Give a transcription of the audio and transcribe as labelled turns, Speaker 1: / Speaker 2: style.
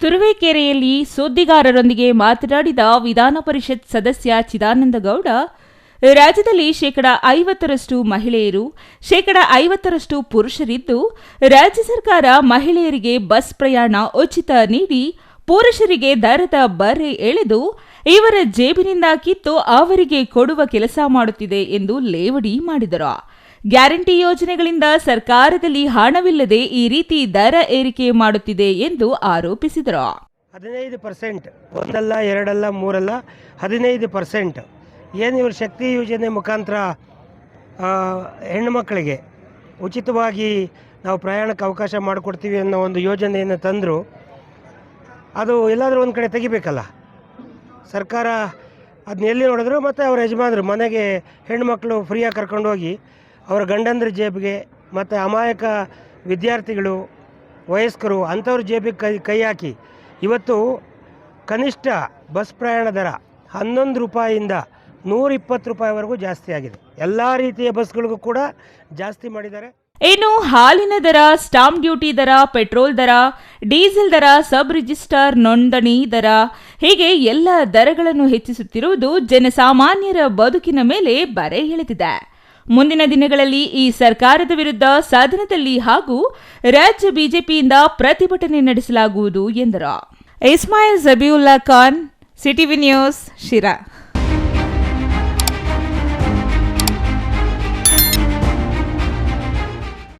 Speaker 1: ತುರುವೇಕೆರೆಯಲ್ಲಿ ಸುದ್ದಿಗಾರರೊಂದಿಗೆ ಮಾತನಾಡಿದ ವಿಧಾನ ಪರಿಷತ್ ಸದಸ್ಯ ಚಿದಾನಂದಗೌಡ, ರಾಜ್ಯದಲ್ಲಿ ಶೇಕಡ ಐವತ್ತರಷ್ಟು ಮಹಿಳೆಯರು, ಶೇಕಡ ಐವತ್ತರಷ್ಟು ಪುರುಷರಿದ್ದು, ರಾಜ್ಯ ಸರ್ಕಾರ ಮಹಿಳೆಯರಿಗೆ ಬಸ್ ಪ್ರಯಾಣ ಉಚಿತ ನೀಡಿ ಪುರುಷರಿಗೆ ದರದ ಬರೆ ಎಳೆದು ಇವರ ಜೇಬಿನಿಂದ ಕಿತ್ತು ಅವರಿಗೆ ಕೊಡುವ ಕೆಲಸ ಮಾಡುತ್ತಿದೆ ಎಂದು ಲೇವಡಿ ಮಾಡಿದರು. ಗ್ಯಾರಂಟಿ ಯೋಜನೆಗಳಿಂದ ಸರ್ಕಾರದಲ್ಲಿ ಹಣವಿಲ್ಲದೆ ಈ ರೀತಿ ದರ ಏರಿಕೆ ಮಾಡುತ್ತಿದೆ ಎಂದು ಆರೋಪಿಸಿದರು.
Speaker 2: ಹದಿನೈದು ಪರ್ಸೆಂಟ್, ಒಂದಲ್ಲ, ಎರಡಲ್ಲ, ಮೂರಲ್ಲ, ಹದಿನೈದು ಪರ್ಸೆಂಟ್. ಏನು ಇವರು ಶಕ್ತಿ ಯೋಜನೆ ಮುಖಾಂತರ ಹೆಣ್ಣುಮಕ್ಕಳಿಗೆ ಉಚಿತವಾಗಿ ನಾವು ಪ್ರಯಾಣಕ್ಕೆ ಅವಕಾಶ ಮಾಡಿಕೊಡ್ತೀವಿ ಅನ್ನೋ ಒಂದು ಯೋಜನೆಯನ್ನು ತಂದರು. ಅದು ಎಲ್ಲಾದರೂ ಒಂದು ಕಡೆ ತೆಗಿಬೇಕಲ್ಲ. ಸರ್ಕಾರ ಅದನ್ನ ಎಲ್ಲಿ ನೋಡಿದ್ರು ಮತ್ತು ಅವ್ರ ಯಜಮಾನರು ಮನೆಗೆ ಹೆಣ್ಮಕ್ಳು ಫ್ರೀಯಾಗಿ ಕರ್ಕೊಂಡೋಗಿ ಅವರ ಗಂಡಂದ್ರ ಜೇಬಿಗೆ ಮತ್ತು ಅಮಾಯಕ ವಿದ್ಯಾರ್ಥಿಗಳು, ವಯಸ್ಕರು ಅಂಥವ್ರ ಜೇಬಿಗೆ ಕೈ ಕೈ ಹಾಕಿ. ಇವತ್ತು ಕನಿಷ್ಠ ಬಸ್ ಪ್ರಯಾಣ ದರ ಹನ್ನೊಂದು ರೂಪಾಯಿಂದ ನೂರಿಪ್ಪತ್ತು ರೂಪಾಯಿವರೆಗೂ ಜಾಸ್ತಿ ಆಗಿದೆ. ಎಲ್ಲ ರೀತಿಯ ಬಸ್ಗಳಿಗೂ ಕೂಡ ಜಾಸ್ತಿ ಮಾಡಿದ್ದಾರೆ.
Speaker 1: ಇನ್ನು ಹಾಲಿನ ದರ, ಸ್ಟಾಂಪ್ ಡ್ಯೂಟಿ ದರ, ಪೆಟ್ರೋಲ್ ದರ, ಡೀಸೆಲ್ ದರ, ಸಬ್ ರಿಜಿಸ್ಟರ್ ನೋಂದಣಿ ದರ, ಹೀಗೆ ಎಲ್ಲ ದರಗಳನ್ನು ಹೆಚ್ಚಿಸುತ್ತಿರುವುದು ಜನಸಾಮಾನ್ಯರ ಬದುಕಿನ ಮೇಲೆ ಬರೆ ಎಳೆದಿದೆ. ಮುಂದಿನ ದಿನಗಳಲ್ಲಿ ಈ ಸರ್ಕಾರದ ವಿರುದ್ಧ ಸದನದಲ್ಲಿ ಹಾಗೂ ರಾಜ್ಯ ಬಿಜೆಪಿಯಿಂದ ಪ್ರತಿಭಟನೆ ನಡೆಸಲಾಗುವುದು ಎಂದರು. Ismail Zabiulla Khan, CTV news, Sira.